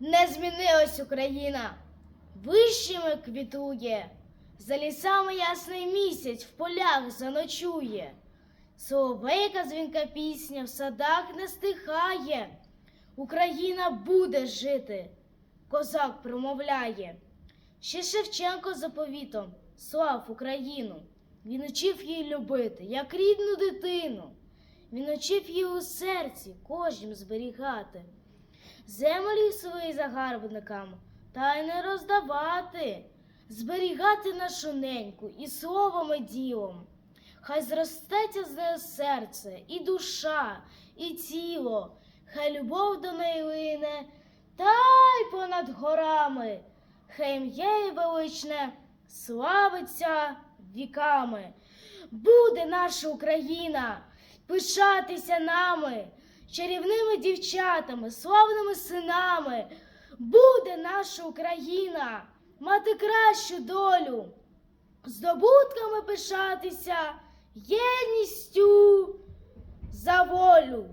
Не змінилась Україна, вищими квітує, за лісами ясний місяць в полях заночує. Соловейка дзвінка пісня в садах не стихає. Україна буде жити, козак промовляє. Ще Шевченко заповітом слав Україну. Він учив її любити, як рідну дитину. Він учив її у серці кожнім зберігати. Землі свої загарбникам та й не роздавати, зберігати нашу неньку і словом і ділом. Хай зростеться з нею серце, і душа, і тіло, хай любов до неї лине, та й понад горами, хай ім'я величне славиться віками. Буде наша Україна пишатися нами, чарівними дівчатами, славними синами. Буде наша Україна мати кращу долю, здобутками пишатися, єдністю за волю.